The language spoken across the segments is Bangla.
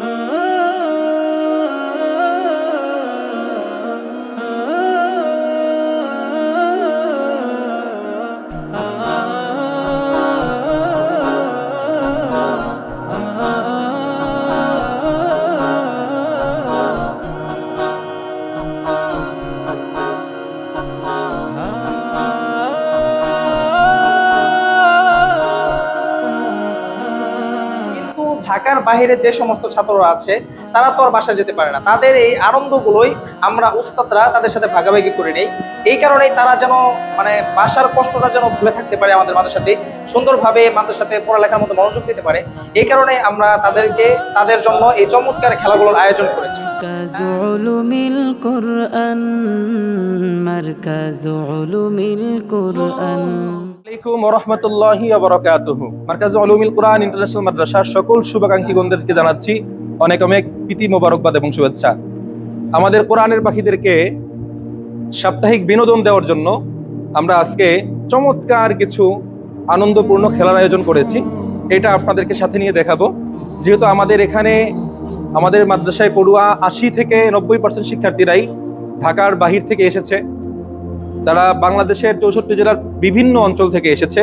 Uh... ঢাকার বাইরে যে সমস্ত ছাত্ররা আছে তারা তো আর বাসায় যেতে পারে না তাদের এই আনন্দগুলোই আমরা উস্তাদরা তাদের সাথে ভাগাভাগি করে নেই এই কারণেই তারা যেন মানে বাসার কষ্টটা যেন ভুলে থাকতে পারে আমাদের মাদ্রাসাতে সুন্দরভাবে মাদ্রাসাতে পড়ালেখার মধ্যে মনোযোগ দিতে পারে এই কারণে আমরা তাদেরকে তাদের জন্য এই চমৎকার খেলাগুলোর আয়োজন করেছি مركز علوم القرآن مركز علوم القرآن আলাইকুম রহমতুল্লাহি আবরকাতুহু মার্কাজ আলুমিল কোরআন ইন্টারন্যাশনাল মাদ্রাসার সকল শুভাকাঙ্ক্ষীগণদেরকে জানাচ্ছি অনেক অনেক প্রীতি, মোবারকবাদ এবং শুভেচ্ছা। আমাদের কোরআনের পাখিদেরকে সাপ্তাহিক বিনোদন দেওয়ার জন্য আমরা আজকে চমৎকার কিছু আনন্দপূর্ণ খেলার আয়োজন করেছি। এটা আপনাদেরকে সাথে নিয়ে দেখাবো। যেহেতু আমাদের এখানে আমাদের মাদ্রাসায় পড়ুয়া আশি থেকে নব্বই পার্সেন্ট শিক্ষার্থীরাই ঢাকার বাহির থেকে এসেছে। তারা বাংলাদেশের চৌষট্টি জেলার বিভিন্ন অঞ্চল থেকে এসেছে,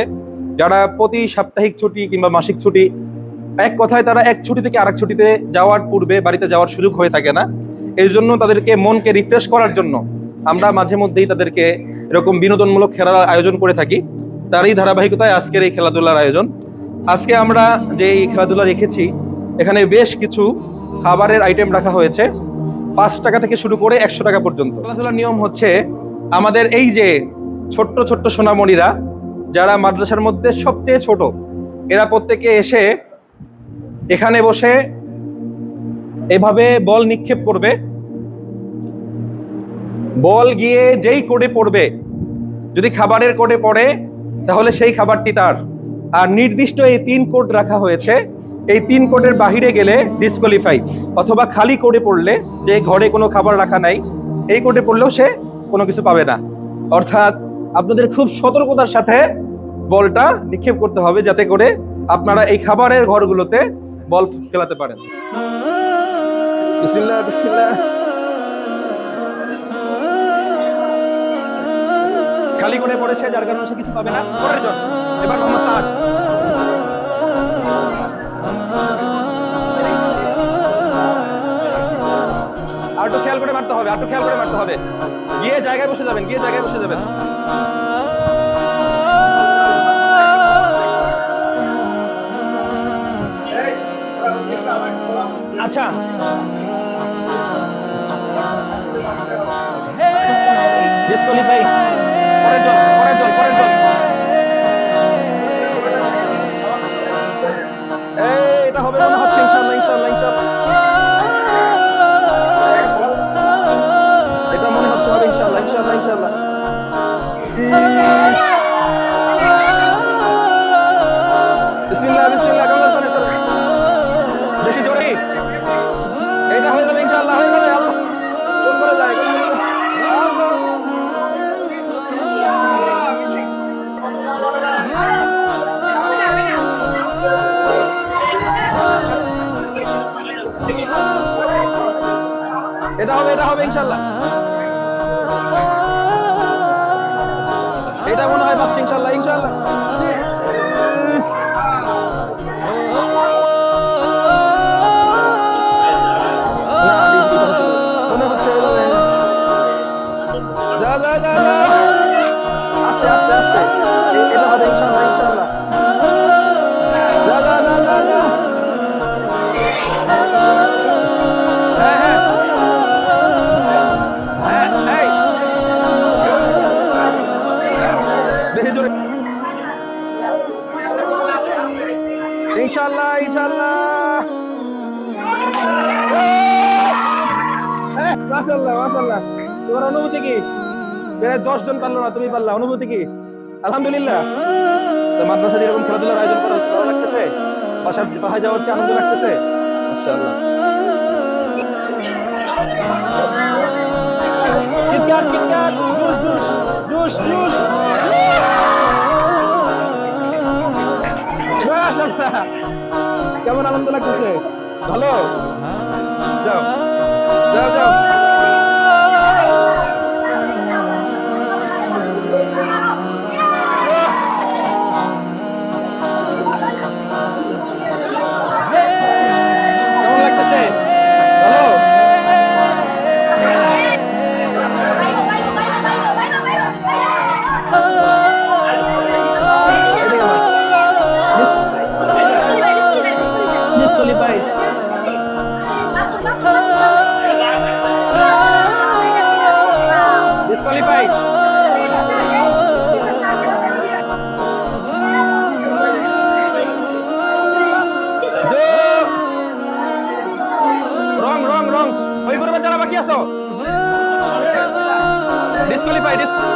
যারা প্রতি সাপ্তাহিক ছুটি কিংবা মাসিক ছুটি, এক কথায় তারা এক ছুটি থেকে আরেক ছুটিতে যাওয়ার পূর্বে বাড়িতে যাওয়ার সুযোগ হয়ে থাকে না। এই জন্য তাদেরকে মনকে রিফ্রেশ করার জন্য আমরা মাঝে মধ্যেই তাদেরকে এরকম বিনোদনমূলক খেলার আয়োজন করে থাকি। তারই ধারাবাহিকতায় আজকের এই খেলাধুলার আয়োজন। আজকে আমরা যে এই খেলাধুলা রেখেছি, এখানে বেশ কিছু খাবারের আইটেম রাখা হয়েছে। পাঁচ টাকা থেকে শুরু করে একশো টাকা পর্যন্ত। খেলাধুলার নিয়ম হচ্ছে আমাদের এই যে ছোট্ট ছোট্ট সোনামণিরা, যারা মাদ্রাসার মধ্যে সবচেয়ে ছোট, এরা প্রত্যেকে এসে এখানে বসে এভাবে বল নিক্ষেপ করবে। বল গিয়ে যেই কোডে পড়বে, যদি খাবারের কোডে পড়ে, তাহলে সেই খাবারটি তার। আর নির্দিষ্ট এই তিন কোড রাখা হয়েছে, এই তিন কোডের বাহিরে গেলে ডিসকোয়ালিফাই অথবা খালি কোডে পড়লে যে ঘরে কোনো খাবার রাখা নাই, এই কোডে পড়লেও সে কোনো কিছু পাবে না। অর্থাৎ আপনাদের খুব সতর্কতার সাথে বলটা নিক্ষেপ করতে হবে যাতে করে আপনারা এই খাবারের ঘরগুলোতে বল খেলাতে পারেন। খালি করে পড়েছে, যার কারণে সে কিছু পাবে না। এবার হবে একটু খেয়াল করে মারতে হবে। গিয়ে জায়গায় বসে যাবেন গিয়ে জায়গায় বসে যাবেন। বিসমিল্লাহ বিসমিল্লাহ কেমন চলে এটা হয়ে? এটা হবে এটা হবে ইনশাআল্লাহ। এটা মনে হয় পাচ্ছি ইনশাল্লাহ ইনশাল্লাহ। আস্তে, আস্তে, আস্তে। এটা হবে ইনশাল্লাহ ইনশাআল্লাহ। মাশাআল্লাহ মাশাআল্লাহ। তোমার অনুভূতি কি? প্রায় দশ জন পারল না, তুমি পারলা। অনুভূতি কি? আলহামদুলিল্লাহ। মাদ্রাসা এরকম খেলাধুলার আয়োজন করা ভালো লাগতেছে? বাসার পাহাড় যাওয়ার আনন্দ লাগতেছে? মাশাআল্লাহ। কেমন আনন্দ লাগতেছে? ভালো? যাও। যাও যাও। বাকি আছো? ডিসকোয়ালিফাই ডিসকো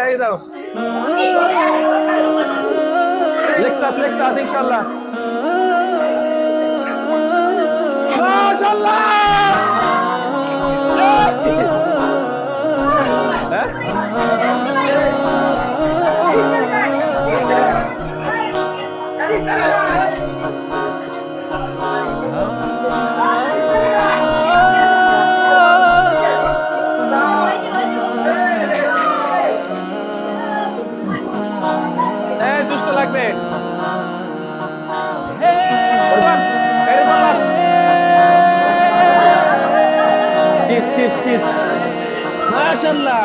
এই দাও। লেকচাস লেকচাস ইনশাআল্লাহ। মাশাআল্লাহ! চিপস চিপস মাশাল্লাহ